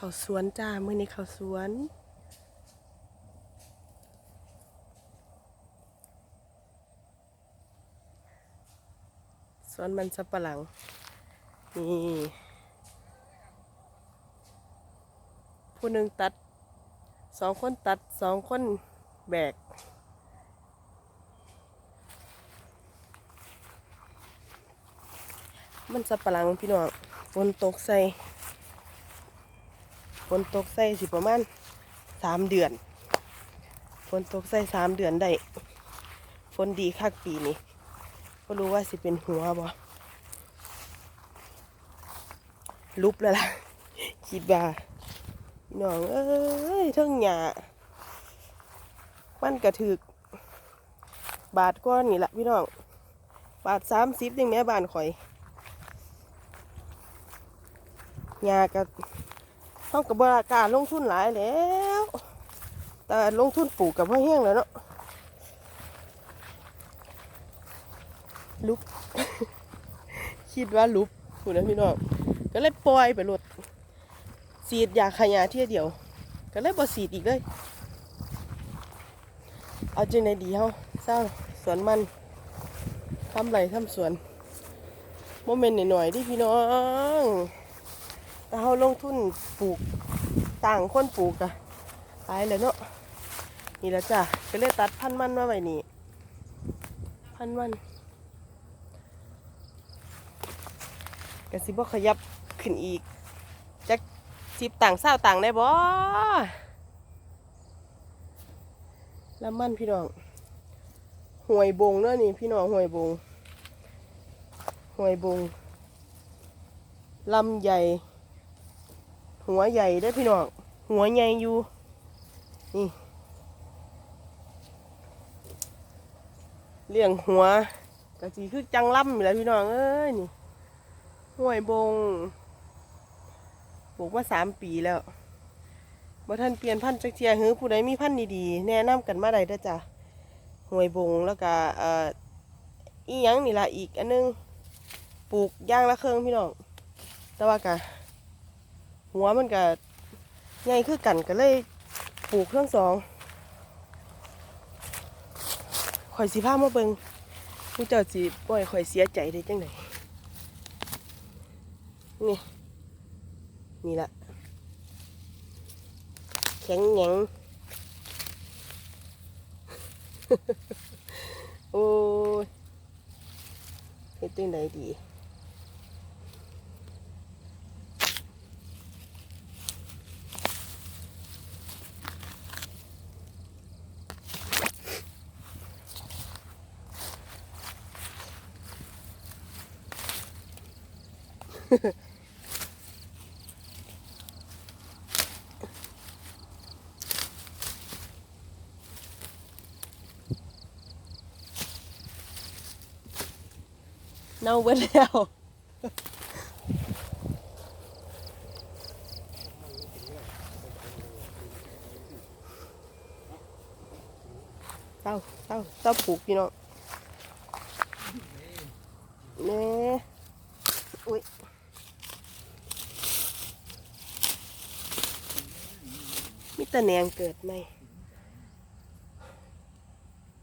เขาสวนจ้ามื่อนี้เขาสวนสวนมันสับปะหลังนี่ผู้หนึ่งตัดสองคนตัดสองคนแบกมันสับปะหลังพี่น้องฝนตกใส่ ฝนตกใส่สิประมาณสามเดือนฝนตกใส่สามเดือนได้ฝนดีคักปีนี้ก็รู้ว่าสิเป็นหัวบ่ลุบแล้วล่ะคิดว่าน้องเอ้ยเทั้งหยามันกระถึก บาทก้อนนี่แหละพี่น้อง บาทสามสิบยังแม่บ้านข่อยหยากับ เขากับบราการลงทุนหลายแล้ว แต่ลงทุนปลูกกับพ่อแห้ยงแล้วเนาะลุบคิดว่าลุบคุณนะพี่น้องก็เลยปล่อยไปหลดสีดยาขยะเที่ยเดียว ก็เลยบ่สีดอีกเลย เอาจริงในดีเฮาสร้างสวนมันทำไรทำสวนโมเมนต์หน่อยๆดิพี่น้อง แต่เขาลงทุนปลูกต่างคนปลูกอะตายเลยเนาะนี่แหละจ้ะก็เลยตัดพันมันมาไว้นี่พันมันกระสิบขยับขึ้นอีกจักสิบต่างเศร้าต่างได้บ่แล้วมันพี่น้องห่วยบงเนาะนี่พี่น้องห่วยบงห่วยบงลำใหญ่ หัวใหญ่ได้พี่น้อง หัวใหญ่อยู่ นี่เลี้ยงหัวกะจีคือจังล่ำอยู่แล้วพี่น้องเอ้ยนี่ห้วยบงปลูกมาสามปีแล้วบ่ท่านเปลี่ยนพันธุ์จักเทียหือผู้ใดมีพันธุ์ดีๆแนะนำกันมาได้เด้อจ้ะห้วยบงแล้วก็เอ่ออีหยังนี่ล่ะอีกอันนึงปลูกย่างละเครื่องพี่น้องแต่ว่ากะ หัวมันก็ใหญ่คือกันก็เลยปลูกทั้งสองข่อยสิพามาเบิงผู้เจ้าสิปล่อยข่อยเสียใจได้จังไดนี่ นี่ละแข็งแหงงโอ้ยเฮ็ดจังไดดี เน่าเบิดแล้วเต้าเต้าเต้าปลูกพี่น้องเน่อุ้ยมีแตะแหนงเกิดไหม